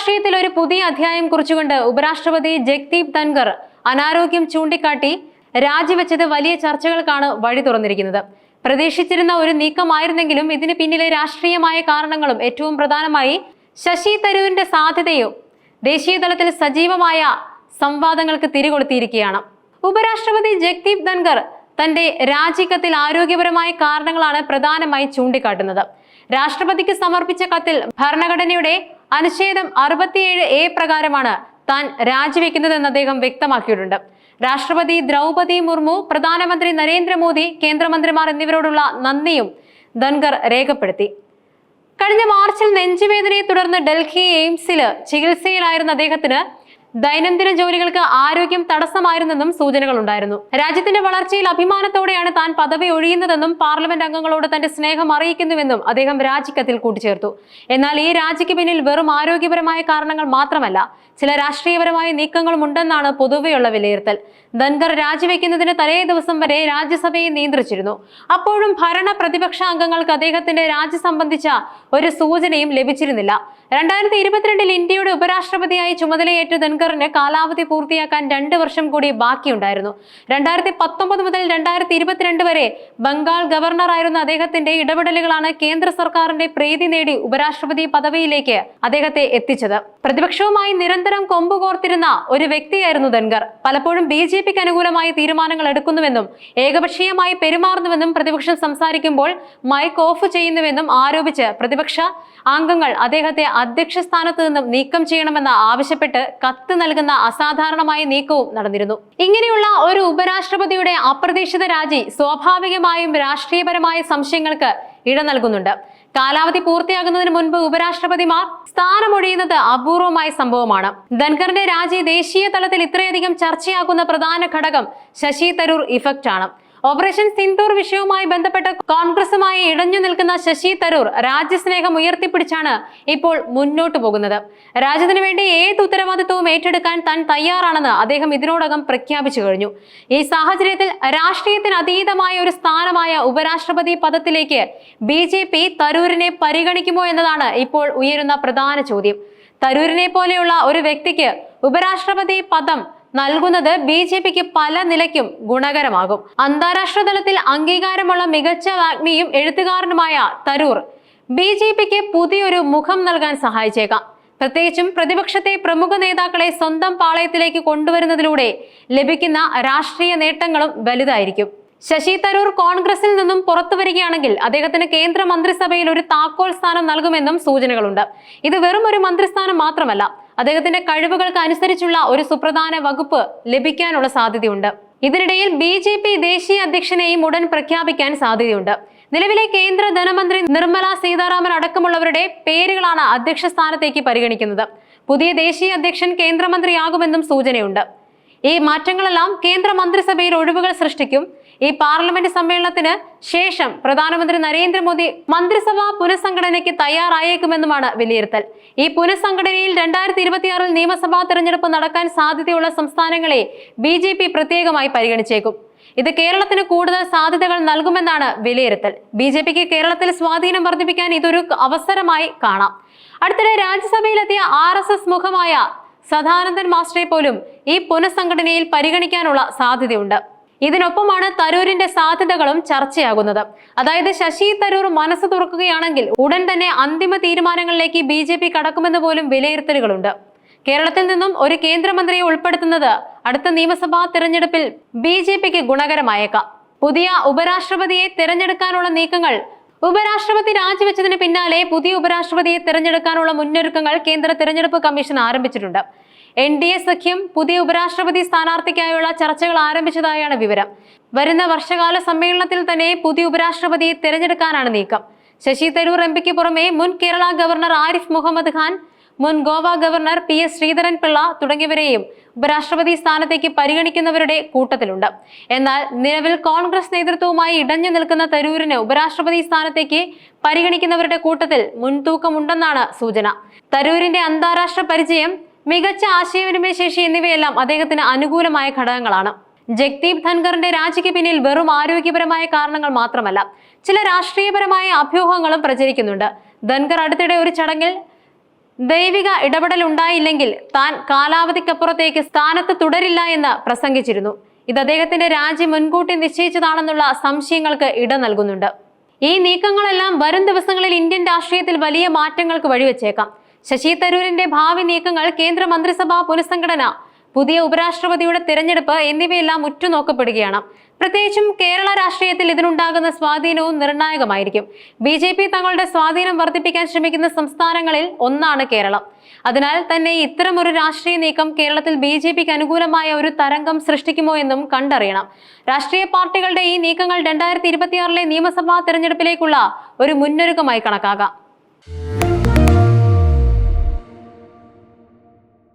രാഷ്ട്രീയത്തിൽ ഒരു പുതിയ അധ്യായം കുറിച്ചുകൊണ്ട് ഉപരാഷ്ട്രപതി ജഗ്ദീപ് ധൻഖർ അനാരോഗ്യം ചൂണ്ടിക്കാട്ടി രാജിവെച്ചത് വലിയ ചർച്ചകൾക്കാണ് വഴി തുറന്നിരിക്കുന്നത്. പ്രതീക്ഷിച്ചിരുന്ന ഒരു നീക്കമായിരുന്നെങ്കിലും ഇതിന് പിന്നിലെ രാഷ്ട്രീയമായ കാരണങ്ങളും ഏറ്റവും പ്രധാനമായി ശശി തരൂരിന്റെ സാധ്യതയും ദേശീയ തലത്തിൽ സജീവമായ സംവാദങ്ങൾക്ക് തിരികൊളുത്തിയിരിക്കുകയാണ്. ഉപരാഷ്ട്രപതി ജഗ്ദീപ് ധൻഖർ തന്റെ രാജിക്കത്തിൽ ആരോഗ്യപരമായ കാരണങ്ങളാണ് പ്രധാനമായി ചൂണ്ടിക്കാട്ടുന്നത്. രാഷ്ട്രപതിക്ക് സമർപ്പിച്ച കത്തിൽ ഭരണഘടനയുടെ അനുച്ഛേദം അറുപത്തിയേഴ് എ പ്രകാരമാണ് താൻ രാജിവെക്കുന്നതെന്ന് അദ്ദേഹം വ്യക്തമാക്കിയിട്ടുണ്ട്. രാഷ്ട്രപതി ദ്രൗപതി മുർമു പ്രധാനമന്ത്രി നരേന്ദ്രമോദി കേന്ദ്രമന്ത്രിമാർ എന്നിവരോടുള്ള നന്ദിയും ധൻഖർ രേഖപ്പെടുത്തി. കഴിഞ്ഞ മാർച്ചിൽ നെഞ്ചുവേദനയെ തുടർന്ന് ഡൽഹി എയിംസിൽ ചികിത്സയിലായിരുന്ന അദ്ദേഹത്തിന് ദൈനംദിന ജോലികൾക്ക് ആരോഗ്യം തടസ്സമായിരുന്നെന്നും സൂചനകളുണ്ടായിരുന്നു. രാജ്യത്തിന്റെ വളർച്ചയിൽ അഭിമാനത്തോടെയാണ് താൻ പദവി ഒഴിയുന്നതെന്നും പാർലമെന്റ് അംഗങ്ങളോട് തന്റെ സ്നേഹം അറിയിക്കുന്നുവെന്നും അദ്ദേഹം രാജിക്കത്തിൽ കൂട്ടിച്ചേർത്തു. എന്നാൽ ഈ രാജിക്ക് പിന്നിൽ വെറും ആരോഗ്യപരമായ കാരണങ്ങൾ മാത്രമല്ല ചില രാഷ്ട്രീയപരമായ നീക്കങ്ങളും ഉണ്ടെന്നാണ് പൊതുവെയുള്ള വിലയിരുത്തൽ. ധൻഖർ രാജിവെക്കുന്നതിന് തലേ ദിവസം വരെ രാജ്യസഭയെ നിയന്ത്രിച്ചിരുന്നു. അപ്പോഴും ഭരണ പ്രതിപക്ഷ അംഗങ്ങൾക്ക് അദ്ദേഹത്തിന്റെ രാജി സംബന്ധിച്ച ഒരു സൂചനയും ലഭിച്ചിരുന്നില്ല. രണ്ടായിരത്തി ഇരുപത്തിരണ്ടിൽ ഇന്ത്യയുടെ ഉപരാഷ്ട്രപതിയായി ചുമതലയേറ്റ ധൻഖറിന് കാലാവധി പൂർത്തിയാക്കാൻ രണ്ട് വർഷം കൂടി ബാക്കിയുണ്ടായിരുന്നു. രണ്ടായിരത്തി പത്തൊമ്പത് മുതൽ രണ്ടായിരത്തി ഇരുപത്തിരണ്ട് വരെ ബംഗാൾ ഗവർണറായിരുന്ന അദ്ദേഹത്തിന്റെ ഇടപെടലുകളാണ് കേന്ദ്ര സർക്കാരിന്റെ പ്രീതി നേടി ഉപരാഷ്ട്രപതി പദവിയിലേക്ക് അദ്ദേഹത്തെ എത്തിച്ചത്. പ്രതിപക്ഷവുമായി നിരന്തരം കൊമ്പുകോർത്തിരുന്ന ഒരു വ്യക്തിയായിരുന്നു ധൻഖർ. പലപ്പോഴും ബി ജെ പിക്ക് അനുകൂലമായി തീരുമാനങ്ങൾ എടുക്കുന്നുവെന്നും ഏകപക്ഷീയമായി പെരുമാറുന്നുവെന്നും പ്രതിപക്ഷം സംസാരിക്കുമ്പോൾ മൈക്ക് ഓഫ് ചെയ്യുന്നുവെന്നും ആരോപിച്ച് പ്രതിപക്ഷ അംഗങ്ങൾ അദ്ദേഹത്തെ അധ്യക്ഷ സ്ഥാനത്ത് നിന്നും നീക്കം ചെയ്യണമെന്ന് ആവശ്യപ്പെട്ട് കത്ത് നൽകുന്ന അസാധാരണമായ നീക്കവും നടന്നിരുന്നു. ഇങ്ങനെയുള്ള ഒരു ഉപരാഷ്ട്രപതിയുടെ അപ്രതീക്ഷിത രാജി സ്വാഭാവികമായും രാഷ്ട്രീയപരമായ സംശയങ്ങൾക്ക് ഇട നൽകുന്നുണ്ട്. കാലാവധി പൂർത്തിയാകുന്നതിന് മുൻപ് ഉപരാഷ്ട്രപതിമാർ സ്ഥാനമൊഴിയുന്നത് അപൂർവമായ സംഭവമാണ്. ധൻഖറിന്റെ രാജി ദേശീയ തലത്തിൽ ഇത്രയധികം ചർച്ചയാകുന്ന പ്രധാന ഘടകം ശശി തരൂർ ഇഫക്റ്റ് ആണ്. ഓപ്പറേഷൻ സിന്ദൂർ വിഷയവുമായി ബന്ധപ്പെട്ട് കോൺഗ്രസുമായി ഇടഞ്ഞു നിൽക്കുന്ന ശശി തരൂർ രാജ്യസ്നേഹം ഉയർത്തിപ്പിടിച്ചാണ് ഇപ്പോൾ മുന്നോട്ടു പോകുന്നത്. രാജ്യത്തിനു വേണ്ടി ഏത് ഉത്തരവാദിത്വവും ഏറ്റെടുക്കാൻ താൻ തയ്യാറാണെന്ന് അദ്ദേഹം ഇതിനോടകം പ്രഖ്യാപിച്ചു കഴിഞ്ഞു. ഈ സാഹചര്യത്തിൽ രാഷ്ട്രീയത്തിന് അതീതമായ ഒരു സ്ഥാനമായ ഉപരാഷ്ട്രപതി പദത്തിലേക്ക് ബി ജെ പി തരൂരിനെ പരിഗണിക്കുമോ എന്നതാണ് ഇപ്പോൾ ഉയരുന്ന പ്രധാന ചോദ്യം. തരൂരിനെ പോലെയുള്ള ഒരു വ്യക്തിക്ക് ഉപരാഷ്ട്രപതി പദം നൽകുന്നത് ബി ജെ പിക്ക് പല നിലയ്ക്കും ഗുണകരമാകും. അന്താരാഷ്ട്ര തലത്തിൽ അംഗീകാരമുള്ള മികച്ച വാഗ്മിയും എഴുത്തുകാരനുമായ തരൂർ ബി ജെ പിക്ക് പുതിയൊരു മുഖം നൽകാൻ സഹായിച്ചേക്കാം. പ്രത്യേകിച്ചും പ്രതിപക്ഷത്തെ പ്രമുഖ നേതാക്കളെ സ്വന്തം പാളയത്തിലേക്ക് കൊണ്ടുവരുന്നതിലൂടെ ലഭിക്കുന്ന രാഷ്ട്രീയ നേട്ടങ്ങളും വലുതായിരിക്കും. ശശി തരൂർ കോൺഗ്രസിൽ നിന്നും പുറത്തു വരികയാണെങ്കിൽ അദ്ദേഹത്തിന് കേന്ദ്ര മന്ത്രിസഭയിൽ ഒരു താക്കോൽ സ്ഥാനം നൽകുമെന്നും സൂചനകളുണ്ട്. ഇത് വെറും ഒരു മന്ത്രിസ്ഥാനം മാത്രമല്ല അദ്ദേഹത്തിന്റെ കഴിവുകൾക്ക് അനുസരിച്ചുള്ള ഒരു സുപ്രധാന വകുപ്പ് ലഭിക്കാനുള്ള സാധ്യതയുണ്ട്. ഇതിനിടയിൽ ബി ജെ പി ദേശീയ അധ്യക്ഷനെയും ഉടൻ പ്രഖ്യാപിക്കാൻ സാധ്യതയുണ്ട്. നിലവിലെ കേന്ദ്ര ധനമന്ത്രി നിർമ്മല സീതാരാമൻ അടക്കമുള്ളവരുടെ പേരുകളാണ് അധ്യക്ഷ സ്ഥാനത്തേക്ക് പരിഗണിക്കുന്നത്. പുതിയ ദേശീയ അധ്യക്ഷൻ കേന്ദ്രമന്ത്രിയാകുമെന്നും സൂചനയുണ്ട്. ഈ മാറ്റങ്ങളെല്ലാം കേന്ദ്ര മന്ത്രിസഭയിൽ ഒഴിവുകൾ സൃഷ്ടിക്കും. ഈ പാർലമെന്റ് സമ്മേളനത്തിന് ശേഷം പ്രധാനമന്ത്രി നരേന്ദ്രമോദി മന്ത്രിസഭാ പുനഃസംഘടനയ്ക്ക് തയ്യാറായേക്കുമെന്നുമാണ് വിലയിരുത്തൽ. ഈ പുനഃസംഘടനയിൽ രണ്ടായിരത്തി ഇരുപത്തിയാറിൽ നിയമസഭാ തെരഞ്ഞെടുപ്പ് നടക്കാൻ സാധ്യതയുള്ള സംസ്ഥാനങ്ങളെ ബി പ്രത്യേകമായി പരിഗണിച്ചേക്കും. ഇത് കേരളത്തിന് കൂടുതൽ സാധ്യതകൾ നൽകുമെന്നാണ് വിലയിരുത്തൽ. ബി ജെ പിക്ക് കേരളത്തിൽ സ്വാധീനം വർദ്ധിപ്പിക്കാൻ ഇതൊരു അവസരമായി കാണാം. അടുത്തിടെ രാജ്യസഭയിലെത്തിയ ആർ എസ് എസ് മുഖമായ സദാനന്ദൻ മാസ്റ്ററെ പോലും ഈ പുനഃസംഘടനയിൽ പരിഗണിക്കാനുള്ള സാധ്യതയുണ്ട്. ഇതിനൊപ്പമാണ് തരൂരിന്റെ സാധ്യതകളും ചർച്ചയാകുന്നത്. അതായത് ശശി തരൂർ മനസ്സ് തുറക്കുകയാണെങ്കിൽ ഉടൻ തന്നെ അന്തിമ തീരുമാനങ്ങളിലേക്ക് ബി ജെ പി കടക്കുമെന്ന് പോലും വിലയിരുത്തലുകളുണ്ട്. കേരളത്തിൽ നിന്നും ഒരു കേന്ദ്രമന്ത്രിയെ ഉൾപ്പെടുത്തുന്നത് അടുത്ത നിയമസഭാ തെരഞ്ഞെടുപ്പിൽ ബി ജെ പിക്ക് ഗുണകരമായേക്കാം. പുതിയ ഉപരാഷ്ട്രപതിയെ തിരഞ്ഞെടുക്കാനുള്ള നീക്കങ്ങൾ ഉപരാഷ്ട്രപതി രാജിവെച്ചതിന് പിന്നാലെ പുതിയ ഉപരാഷ്ട്രപതിയെ തിരഞ്ഞെടുക്കാനുള്ള മുന്നൊരുക്കങ്ങൾ കേന്ദ്ര തിരഞ്ഞെടുപ്പ് കമ്മീഷൻ ആരംഭിച്ചിട്ടുണ്ട്. എൻ ഡി എ സഖ്യം പുതിയ ഉപരാഷ്ട്രപതി സ്ഥാനാർത്ഥിക്കായുള്ള ചർച്ചകൾ ആരംഭിച്ചതായാണ് വിവരം. വരുന്ന വർഷകാല സമ്മേളനത്തിൽ തന്നെ പുതിയ ഉപരാഷ്ട്രപതിയെ തിരഞ്ഞെടുക്കാനാണ് നീക്കം. ശശി തരൂർ എം പിക്ക് പുറമെ മുൻ കേരള ഗവർണർ ആരിഫ് മുഹമ്മദ് ഖാൻ മുൻ Goa governor P S Sreedharan Pillai തുടങ്ങിയവരെയും ഉപരാഷ്ട്രപതി സ്ഥാനത്തേക്ക് പരിഗണിക്കുന്നവരുടെ കൂട്ടത്തിലുണ്ട്. എന്നാൽ നിലവിൽ കോൺഗ്രസ് നേതൃത്വവുമായി ഇടഞ്ഞു നിൽക്കുന്ന തരൂരിന് ഉപരാഷ്ട്രപതി സ്ഥാനത്തേക്ക് പരിഗണിക്കുന്നവരുടെ കൂട്ടത്തിൽ മുൻതൂക്കമുണ്ടെന്നാണ് സൂചന. തരൂരിന്റെ അന്താരാഷ്ട്ര പരിചയം മികച്ച ആശയവിനിമയ ശേഷി എന്നിവയെല്ലാം അദ്ദേഹത്തിന് അനുകൂലമായ ഘടകങ്ങളാണ്. ജഗ്ദീപ് ധൻഖറിന്റെ രാജിക്ക് പിന്നിൽ വെറും ആരോഗ്യപരമായ കാരണങ്ങൾ മാത്രമല്ല ചില രാഷ്ട്രീയപരമായ അഭ്യൂഹങ്ങളും പ്രചരിക്കുന്നുണ്ട്. ധൻഖർ അടുത്തിടെ ഒരു ചടങ്ങിൽ ദൈവിക ഇടപെടൽ ഉണ്ടായില്ലെങ്കിൽ താൻ കാലാവധിക്കപ്പുറത്തേക്ക് സ്ഥാനത്ത് തുടരില്ല എന്ന് പ്രസംഗിച്ചിരുന്നു. ഇത് അദ്ദേഹത്തിന്റെ രാജി മുൻകൂട്ടി നിശ്ചയിച്ചതാണെന്നുള്ള സംശയങ്ങൾക്ക് ഇട നൽകുന്നുണ്ട്. ഈ നീക്കങ്ങളെല്ലാം വരും ദിവസങ്ങളിൽ ഇന്ത്യൻ രാഷ്ട്രീയത്തിൽ വലിയ മാറ്റങ്ങൾക്ക് വഴിവെച്ചേക്കാം. ശശി തരൂരിന്റെ ഭാവി നീക്കങ്ങൾ കേന്ദ്ര മന്ത്രിസഭാ പുനഃസംഘടന പുതിയ ഉപരാഷ്ട്രപതിയുടെ തിരഞ്ഞെടുപ്പ് എന്നിവയെല്ലാം ഉറ്റുനോക്കപ്പെടുകയാണ്. പ്രത്യേകിച്ചും കേരള രാഷ്ട്രീയത്തിൽ ഇതിനുണ്ടാകുന്ന സ്വാധീനവും നിർണായകമായിരിക്കും. ബി ജെ പി തങ്ങളുടെ സ്വാധീനം വർദ്ധിപ്പിക്കാൻ ശ്രമിക്കുന്ന സംസ്ഥാനങ്ങളിൽ ഒന്നാണ് കേരളം. അതിനാൽ തന്നെ ഇത്തരമൊരു രാഷ്ട്രീയ നീക്കം കേരളത്തിൽ ബി ജെ പിക്ക് അനുകൂലമായ ഒരു തരംഗം സൃഷ്ടിക്കുമോ എന്നും കണ്ടറിയണം. രാഷ്ട്രീയ പാർട്ടികളുടെ ഈ നീക്കങ്ങൾ രണ്ടായിരത്തി ഇരുപത്തിയാറിലെ നിയമസഭാ തെരഞ്ഞെടുപ്പിലേക്കുള്ള ഒരു മുന്നൊരുക്കമായി കണക്കാക്കാം.